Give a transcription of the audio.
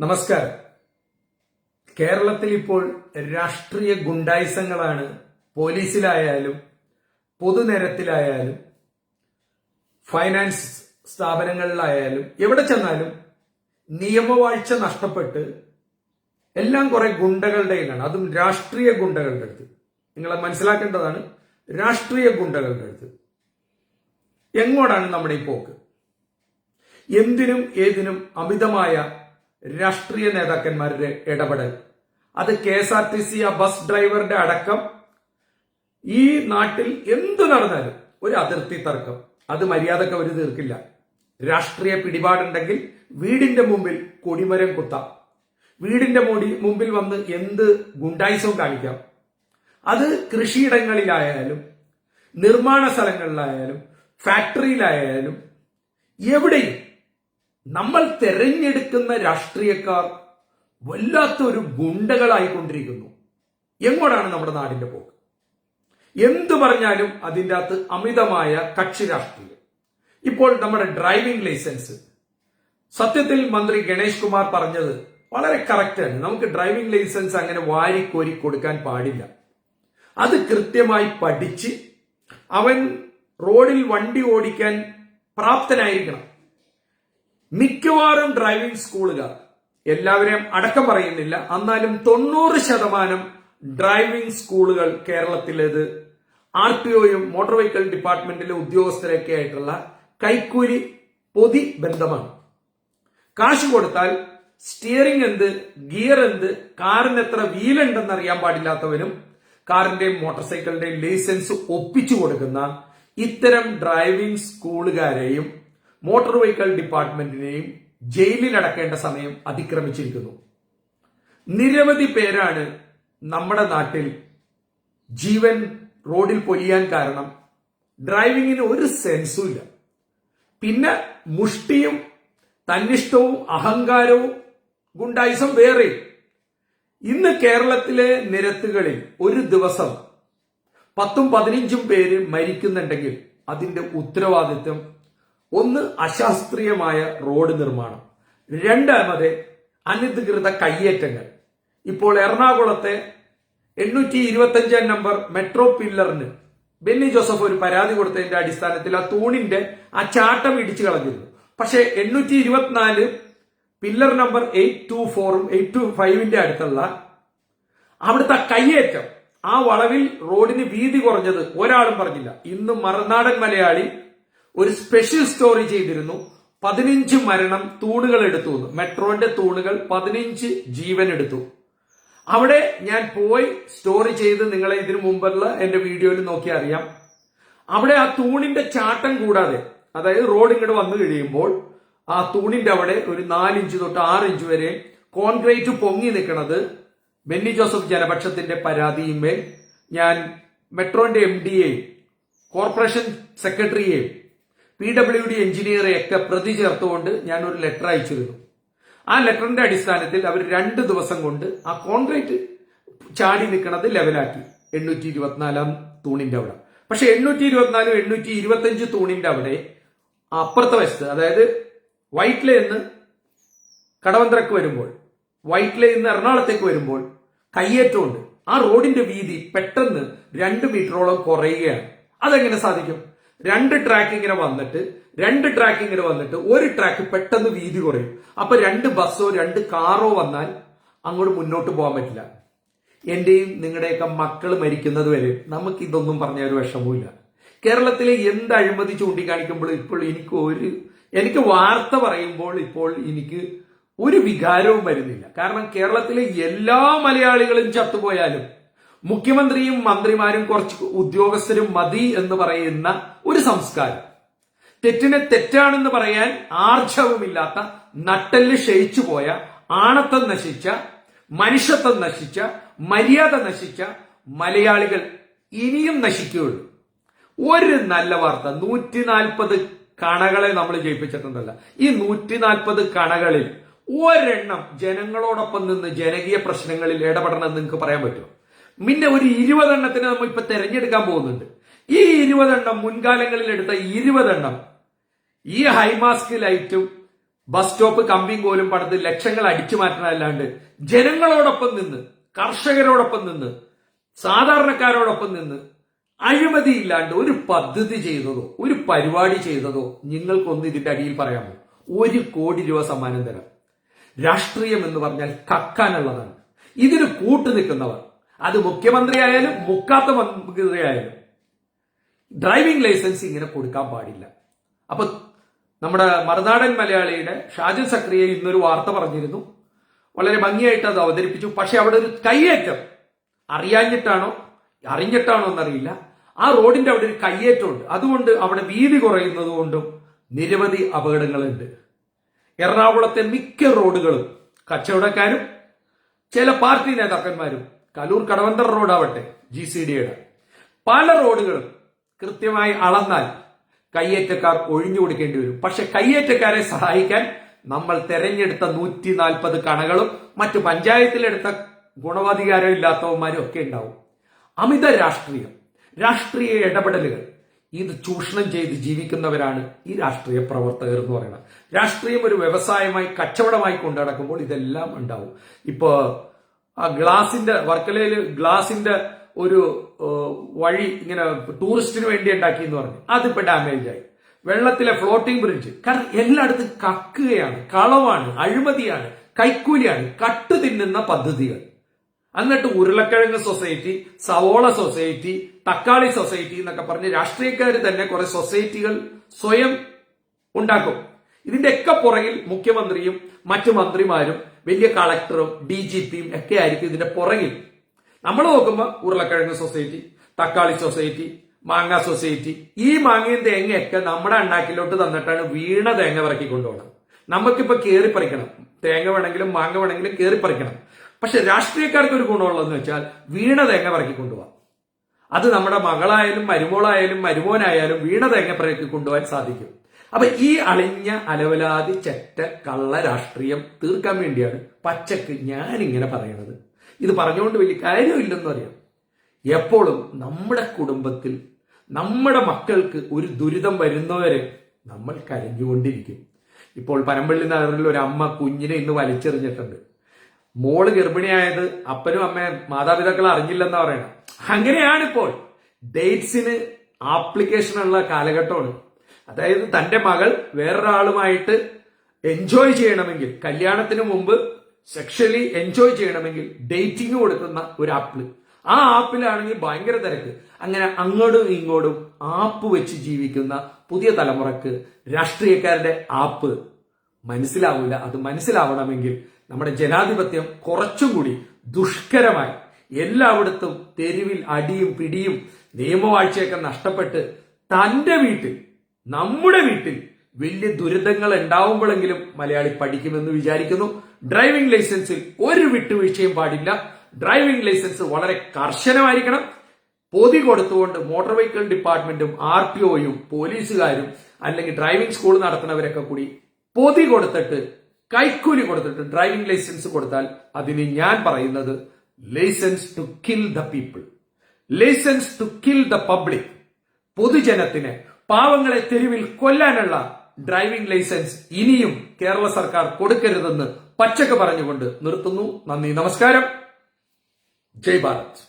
നമസ്കാരം. കേരളത്തിൽ ഇപ്പോൾ രാഷ്ട്രീയ ഗുണ്ടായിസങ്ങളാണ് പോലീസിലായാലും പൊതുനിരത്തിലായാലും ഫൈനാൻസ് സ്ഥാപനങ്ങളിലായാലും എവിടെ ചെന്നാലും നിയമവാഴ്ച നഷ്ടപ്പെട്ട് എല്ലാം കുറെ ഗുണ്ടകളുടെ കയ്യിലാണ്. അതും രാഷ്ട്രീയ ഗുണ്ടകളുടെ അടുത്ത്. നിങ്ങളെ മനസ്സിലാക്കേണ്ടതാണ് രാഷ്ട്രീയ ഗുണ്ടകളുടെ അടുത്ത്. എങ്ങോട്ടാണ് നമ്മുടെ ഈ പോക്ക്? എന്തിനും ഏതിനും അമിതമായ രാഷ്ട്രീയ നേതാക്കന്മാരുടെ ഇടപെടൽ. അത് K S R T C ആ ബസ് ഡ്രൈവറുടെ അടക്കം. ഈ നാട്ടിൽ എന്തു നടന്നാലും ഒരു അതിർത്തി തർക്കം. അത് മര്യാദയ്ക്ക് അവർ തീർക്കില്ല. രാഷ്ട്രീയ പിടിപാടുണ്ടെങ്കിൽ വീടിന്റെ മുമ്പിൽ കൊടിമരം കുത്താം. വീടിന്റെ മുടി മുമ്പിൽ വന്ന് എന്ത് ഗുണ്ടായിസവും കാണിക്കാം. അത് കൃഷിയിടങ്ങളിലായാലും നിർമ്മാണ സ്ഥലങ്ങളിലായാലും ഫാക്ടറിയിലായാലും എവിടെയും നമ്മൾ തെരഞ്ഞെടുക്കുന്ന രാഷ്ട്രീയക്കാർ വല്ലാത്തൊരു ഗുണ്ടകളായിക്കൊണ്ടിരിക്കുന്നു. എങ്ങോട്ടാണ് നമ്മുടെ നാടിന്റെ പോക്ക്? എന്തു പറഞ്ഞാലും അതിന്റെ അകത്ത് അമിതമായ കക്ഷി രാഷ്ട്രീയം. ഇപ്പോൾ നമ്മുടെ ഡ്രൈവിംഗ് ലൈസൻസ്. സത്യത്തിൽ മന്ത്രി ഗണേഷ് കുമാർ പറഞ്ഞത് വളരെ കറക്റ്റാണ് നമുക്ക് ഡ്രൈവിംഗ് ലൈസൻസ് അങ്ങനെ വാരി വാരിക്കോരി കൊടുക്കാൻ പാടില്ല. അത് കൃത്യമായി പഠിച്ച് അവൻ റോഡിൽ വണ്ടി ഓടിക്കാൻ പ്രാപ്തനായിരിക്കണം. മിക്കവാറും ഡ്രൈവിംഗ് സ്കൂളുകാർ എല്ലാവരെയും അടക്കം പറയുന്നില്ല. എന്നാലും തൊണ്ണൂറ് ശതമാനം ഡ്രൈവിംഗ് സ്കൂളുകൾ കേരളത്തിലേത് ആർ ടി ഒയും മോട്ടോർ വെഹിക്കിൾ ഡിപ്പാർട്ട്മെന്റിലെ ഉദ്യോഗസ്ഥരൊക്കെ ആയിട്ടുള്ള കൈക്കൂലി പൊതി ബന്ധമാണ്. കാശ് കൊടുത്താൽ സ്റ്റിയറിംഗ് എന്ത് ഗിയർ എന്ത് കാറിന് എത്ര വീലുണ്ടെന്ന് അറിയാൻ പാടില്ലാത്തവരും കാറിന്റെയും മോട്ടോർ സൈക്കിളിന്റെയും ലൈസൻസ് ഒപ്പിച്ചു കൊടുക്കുന്ന ഇത്തരം ഡ്രൈവിംഗ് സ്കൂളുകാരെയും മോട്ടോർ വെഹിക്കിൾ ഡിപ്പാർട്ട്മെന്റിനെയും ജയിലിൽ അടക്കേണ്ട സമയം അതിക്രമിച്ചിരിക്കുന്നു. നിരവധി പേരാണ് നമ്മുടെ നാട്ടിൽ ജീവൻ റോഡിൽ പൊലിയാൻ കാരണം ഡ്രൈവിങ്ങിന് ഒരു സെൻസും ഇല്ല. പിന്നെ മുഷ്ടിയും തന്നിഷ്ടവും അഹങ്കാരവും ഗുണ്ടായിസം വേറെ. ഇന്ന് കേരളത്തിലെ നിരത്തുകളിൽ ഒരു ദിവസം പത്തും പതിനഞ്ചും പേര് മരിക്കുന്നുണ്ടെങ്കിൽ അതിന്റെ ഉത്തരവാദിത്വം ഒന്ന് അശാസ്ത്രീയമായ റോഡ് നിർമ്മാണം. രണ്ടാമത് അനധികൃത കയ്യേറ്റങ്ങൾ. ഇപ്പോൾ എറണാകുളത്തെ എണ്ണൂറ്റി ഇരുപത്തഞ്ചാം നമ്പർ മെട്രോ പില്ലറിന് ബെന്നി ജോസഫ് ഒരു പരാതി കൊടുത്തതിന്റെ അടിസ്ഥാനത്തിൽ ആ തൂണിന്റെ ആ ചാട്ടം ഇടിച്ചു കളഞ്ഞിരുന്നു. പക്ഷേ എണ്ണൂറ്റി ഇരുപത്തിനാല് പില്ലർ നമ്പർ എയ്റ്റ് ടു ഫോറും എയ്റ്റ് ടു ഫൈവിന്റെ അടുത്തുള്ള അവിടുത്തെ കയ്യേറ്റം ആ വളവിൽ റോഡിന് വീതി കുറഞ്ഞത് ഒരാളും പറഞ്ഞില്ല. ഇന്ന് മറുനാടൻ മലയാളി ഒരു സ്പെഷ്യൽ സ്റ്റോറി ചെയ്തിരുന്നു. പതിനഞ്ച് മരണം തൂണുകൾ എടുത്തു മെട്രോന്റെ തൂണുകൾ പതിനഞ്ച് ജീവൻ എടുത്തു. അവിടെ ഞാൻ പോയി സ്റ്റോറി ചെയ്ത് നിങ്ങളെ ഇതിനു മുമ്പുള്ള എന്റെ വീഡിയോയിൽ നോക്കി അറിയാം. അവിടെ ആ തൂണിന്റെ ചാട്ടം കൂടാതെ അതായത് റോഡ് ഇങ്ങോട്ട് വന്നു കഴിയുമ്പോൾ ആ തൂണിന്റെ അവിടെ ഒരു നാലിഞ്ച് തൊട്ട് ആറ് ഇഞ്ച് വരെ കോൺക്രീറ്റ് പൊങ്ങി നിൽക്കുന്നത് ബെന്നി ജോസഫ് ജനപക്ഷത്തിന്റെ പരാതിയുമേൽ ഞാൻ മെട്രോന്റെ എം ഡിയെയും കോർപ്പറേഷൻ സെക്രട്ടറിയെയും പി ഡബ്ല്യു ഡി എഞ്ചിനീയറെയൊക്കെ പ്രതി ചേർത്തുകൊണ്ട് ഞാൻ ഒരു ലെറ്റർ അയച്ചിരുന്നു ആ ലെറ്ററിന്റെ അടിസ്ഥാനത്തിൽ അവർ രണ്ട് ദിവസം കൊണ്ട് ആ കോൺക്രീറ്റ് ചാടി നിൽക്കുന്നത് ലെവലാക്കി എണ്ണൂറ്റി ഇരുപത്തിനാലാം തൂണിന്റെ അവിടെ. പക്ഷെ എണ്ണൂറ്റി ഇരുപത്തിനാലും എണ്ണൂറ്റി ഇരുപത്തഞ്ച് തൂണിന്റെ അവിടെ അപ്പുറത്തെ വശത്ത് അതായത് വൈറ്റ്ലെ നിന്ന് കടവന്ത്രക്ക് വരുമ്പോൾ വൈറ്റ്ലെ നിന്ന് എറണാകുളത്തേക്ക് വരുമ്പോൾ കയ്യേറ്റമുണ്ട്. ആ റോഡിന്റെ വീതി പെട്ടെന്ന് രണ്ട് മീറ്ററോളം കുറയുകയാണ്. അതെങ്ങനെ സാധിക്കും? രണ്ട് ട്രാക്ക് ഇങ്ങനെ വന്നിട്ട് രണ്ട് ട്രാക്ക് ഇങ്ങനെ വന്നിട്ട് ഒരു ട്രാക്ക് പെട്ടെന്ന് വീതി കുറയും. അപ്പൊ രണ്ട് ബസ്സോ രണ്ട് കാറോ വന്നാൽ അങ്ങോട്ട് മുന്നോട്ട് പോകാൻ പറ്റില്ല. എന്റെയും നിങ്ങളുടെയൊക്കെ മക്കൾ മരിക്കുന്നത് വരെ നമുക്ക് ഇതൊന്നും പറഞ്ഞ ഒരു വിഷമവുമില്ല. കേരളത്തിലെ എന്ത് അഴിമതി ചൂണ്ടിക്കാണിക്കുമ്പോൾ ഇപ്പോൾ എനിക്ക് ഒരു എനിക്ക് വാർത്ത പറയുമ്പോൾ ഇപ്പോൾ എനിക്ക് ഒരു വികാരവും വരുന്നില്ല. കാരണം കേരളത്തിലെ എല്ലാ മലയാളികളും ചത്തുപോയാലും മുഖ്യമന്ത്രിയും മന്ത്രിമാരും കുറച്ച് ഉദ്യോഗസ്ഥരും മതി എന്ന് പറയുന്ന ഒരു സംസ്കാരം. തെറ്റിനെ തെറ്റാണെന്ന് പറയാൻ ആർജവുമില്ലാത്ത നട്ടൽ ക്ഷയിച്ചു പോയ ആണത്തം നശിച്ച മനുഷ്യത്വം നശിച്ച മര്യാദ നശിച്ച മലയാളികൾ ഇനിയും നശിക്കുകയുള്ളൂ. ഒരു നല്ല വാർത്ത നൂറ്റി നാൽപ്പത് കണകളെ നമ്മൾ ജയിപ്പിച്ചിട്ടുണ്ടല്ല. ഈ നൂറ്റി നാൽപ്പത് കണകളിൽ ഒരെണ്ണം ജനങ്ങളോടൊപ്പം നിന്ന് ജനകീയ പ്രശ്നങ്ങളിൽ ഇടപെടണം എന്ന് നിങ്ങൾക്ക് പറയാൻ പറ്റുമോ? പിന്നെ ഒരു ഇരുപതെണ്ണത്തിന് നമ്മൾ ഇപ്പൊ തെരഞ്ഞെടുക്കാൻ പോകുന്നുണ്ട്. ഈ ഇരുപതെണ്ണം മുൻകാലങ്ങളിൽ എടുത്ത ഇരുപതെണ്ണം ഈ ഹൈമാസ്ക് ലൈറ്റും ബസ് സ്റ്റോപ്പ് കമ്പിയും കോലും പടത്ത് ലക്ഷങ്ങൾ അടിച്ചു മാറ്റണമല്ലാണ്ട് ജനങ്ങളോടൊപ്പം നിന്ന് കർഷകരോടൊപ്പം നിന്ന് സാധാരണക്കാരോടൊപ്പം നിന്ന് അഴിമതിയില്ലാണ്ട് ഒരു പദ്ധതി ചെയ്തതോ ഒരു പരിപാടി ചെയ്തതോ നിങ്ങൾക്കൊന്ന് ഇതിന്റെ അടിയിൽ പറയാമോ ഒരു കോടി രൂപ സമ്മാനം തരാം. രാഷ്ട്രീയം എന്ന് പറഞ്ഞാൽ കക്കാനുള്ളതാണ്. ഇതിന് കൂട്ടു നിൽക്കുന്നവർ അത് മുഖ്യമന്ത്രിയായാലും മുക്കാത്ത മന്ത്രിയായാലും ഡ്രൈവിംഗ് ലൈസൻസ് ഇങ്ങനെ കൊടുക്കാൻ പാടില്ല. അപ്പൊ നമ്മുടെ മറുനാടൻ മലയാളിയുടെ ഷാജു സക്രിയ ഇന്നൊരു വാർത്ത പറഞ്ഞിരുന്നു. വളരെ ഭംഗിയായിട്ട് അത് അവതരിപ്പിച്ചു. പക്ഷെ അവിടെ ഒരു കയ്യേറ്റം അറിയാഞ്ഞിട്ടാണോ അറിഞ്ഞിട്ടാണോ എന്നറിയില്ല. ആ റോഡിന്റെ അവിടെ ഒരു കയ്യേറ്റമുണ്ട്. അതുകൊണ്ട് അവിടെ വീതി കുറയുന്നത് കൊണ്ടും നിരവധി അപകടങ്ങളുണ്ട്. എറണാകുളത്തെ മിക്ക റോഡുകളും കച്ചവടക്കാരും ചില പാർട്ടി നേതാക്കന്മാരും കലൂർ കടവന്തർ റോഡാവട്ടെ ജി സി ഡിയുടെ പല റോഡുകളും കൃത്യമായി അളന്നാൽ കയ്യേറ്റക്കാർ ഒഴിഞ്ഞു കൊടുക്കേണ്ടി വരും. പക്ഷെ കയ്യേറ്റക്കാരെ സഹായിക്കാൻ നമ്മൾ തെരഞ്ഞെടുത്ത നൂറ്റി നാൽപ്പത് കണകളും മറ്റു പഞ്ചായത്തിലെടുത്ത ഗുണവധികാരം ഇല്ലാത്തവന്മാരും ഒക്കെ ഉണ്ടാവും. അമിത രാഷ്ട്രീയം രാഷ്ട്രീയ ഇടപെടലുകൾ. ഇത് ചൂഷണം ചെയ്ത് ജീവിക്കുന്നവരാണ് ഈ രാഷ്ട്രീയ പ്രവർത്തകർ എന്ന് പറയുന്നത്. രാഷ്ട്രീയം ഒരു വ്യവസായമായി കച്ചവടമായി കൊണ്ടു നടക്കുമ്പോൾ ഇതെല്ലാം ഉണ്ടാവും. ഇപ്പോ ആ ഗ്ലാസിന്റെ വർക്കലയിൽ ഗ്ലാസിന്റെ ഒരു വഴി ഇങ്ങനെ ടൂറിസ്റ്റിന് വേണ്ടി ഉണ്ടാക്കി എന്ന് പറഞ്ഞു. അതിപ്പോ ഡാമേജ് ആയി വെള്ളത്തിലെ ഫ്ലോട്ടിംഗ് ബ്രിഡ്ജ്. കാരണം എല്ലായിടത്തും കക്കുകയാണ് കളവാണ് അഴിമതിയാണ് കൈക്കൂലിയാണ് കട്ടു തിന്നുന്ന പദ്ധതികൾ. എന്നിട്ട് ഉരുളക്കിഴങ്ങ് സൊസൈറ്റി സവോള സൊസൈറ്റി തക്കാളി സൊസൈറ്റി എന്നൊക്കെ പറഞ്ഞ് രാഷ്ട്രീയക്കാർ തന്നെ കുറെ സൊസൈറ്റികൾ സ്വയം ഉണ്ടാക്കും. ഇതിന്റെയൊക്കെ പുറകിൽ മുഖ്യമന്ത്രിയും മറ്റു മന്ത്രിമാരും വലിയ കളക്ടറും ഡി ജി പിയും ഒക്കെ ആയിരിക്കും ഇതിന്റെ പുറകിൽ. നമ്മൾ നോക്കുമ്പോൾ ഉരുളക്കിഴങ്ങ് സൊസൈറ്റി തക്കാളി സൊസൈറ്റി മാങ്ങ സൊസൈറ്റി ഈ മാങ്ങയും തേങ്ങയൊക്കെ നമ്മുടെ അണ്ണാക്കിലോട്ട് തന്നിട്ടാണ് വീണ തേങ്ങ പറക്കി കൊണ്ടുപോകണം നമുക്കിപ്പോ കയറി പറിക്കണം. തേങ്ങ വേണമെങ്കിലും മാങ്ങ വേണമെങ്കിലും കയറി പറിക്കണം. പക്ഷെ രാഷ്ട്രീയക്കാർക്ക് ഒരു ഗുണമുള്ളതെന്ന് വെച്ചാൽ വീണ തേങ്ങ പറക്കി കൊണ്ടുപോകാം അത് നമ്മുടെ മകളായാലും മരുമോളായാലും മരുമോനായാലും വീണ തേങ്ങ പറക്കി കൊണ്ടുപോകാൻ സാധിക്കും. അപ്പൊ ഈ അളിഞ്ഞ അലവലാതി ചെറ്റ കള്ള രാഷ്ട്രീയം തീർക്കാൻ വേണ്ടിയാണ് പച്ചക്ക് ഇങ്ങനെ പറയുന്നത്. ഇത് പറഞ്ഞുകൊണ്ട് വലിയ കാര്യമില്ലെന്ന് അറിയാം. എപ്പോഴും നമ്മുടെ കുടുംബത്തിൽ നമ്മുടെ മക്കൾക്ക് ഒരു ദുരിതം വരുന്നവരെ നമ്മൾ കരഞ്ഞുകൊണ്ടിരിക്കും. ഇപ്പോൾ പനമ്പള്ളി നഗറിൽ ഒരു അമ്മ കുഞ്ഞിനെ ഇന്ന് വലിച്ചെറിഞ്ഞിട്ടുണ്ട്. മോൾ ഗർഭിണിയായത് അപ്പനും അമ്മയും മാതാപിതാക്കൾ അറിഞ്ഞില്ലെന്ന് പറയണം. അങ്ങനെയാണിപ്പോൾ. ഡേറ്റ്സിന് ആപ്ലിക്കേഷനുള്ള കാലഘട്ടമാണ്. അതായത് തന്റെ മകൾ വേറൊരാളുമായിട്ട് എൻജോയ് ചെയ്യണമെങ്കിൽ കല്യാണത്തിന് മുമ്പ് സെക്ഷലി എൻജോയ് ചെയ്യണമെങ്കിൽ ഡേറ്റിംഗ് കൊടുക്കുന്ന ഒരു ആപ്പിൾ ആ ആപ്പിലാണെങ്കിൽ ഭയങ്കര തിരക്ക്. അങ്ങനെ അങ്ങോട്ടും ഇങ്ങോട്ടും ആപ്പ് വെച്ച് ജീവിക്കുന്ന പുതിയ തലമുറയ്ക്ക് രാഷ്ട്രീയക്കാരുടെ ആപ്പ് മനസ്സിലാവില്ല അത് മനസ്സിലാവണമെങ്കിൽ നമ്മുടെ ജനാധിപത്യം കുറച്ചും കൂടി ദുഷ്കരമായി എല്ലായിടത്തും തെരുവിൽ അടിയും പിടിയും നിയമവാഴ്ചയൊക്കെ നഷ്ടപ്പെട്ട് തന്റെ വീട്ടിൽ നമ്മുടെ വീട്ടിൽ വലിയ ദുരിതങ്ങൾ ഉണ്ടാവുമ്പോഴെങ്കിലും മലയാളി പഠിക്കുമെന്ന് വിചാരിക്കുന്നു. ഡ്രൈവിംഗ് ലൈസൻസിൽ ഒരു വിട്ടുവീഴ്ചയും പാടില്ല. ഡ്രൈവിംഗ് ലൈസൻസ് വളരെ കർശനമായിരിക്കണം. പൊതി കൊടുത്തുകൊണ്ട് മോട്ടോർ വെഹിക്കിൾ ഡിപ്പാർട്ട്മെന്റും ആർ ടി ഒയും പോലീസുകാരും അല്ലെങ്കിൽ ഡ്രൈവിംഗ് സ്കൂൾ നടത്തുന്നവരൊക്കെ കൂടി പൊതി കൊടുത്തിട്ട് കൈക്കൂലി കൊടുത്തിട്ട് ഡ്രൈവിംഗ് ലൈസൻസ് കൊടുത്താൽ അതിന് ഞാൻ പറയുന്നത് licence to kill the people licence to kill the public പൊതുജനത്തിന് പാവങ്ങളെ തെരുവിൽ കൊല്ലാനുള്ള ഡ്രൈവിംഗ് ലൈസൻസ് ഇനിയും കേരള സർക്കാർ കൊടുക്കരുതെന്ന് പച്ചക്ക് പറഞ്ഞുകൊണ്ട് നിർത്തുന്നു. നന്ദി നമസ്കാരം. ജയ് ഭാരത്.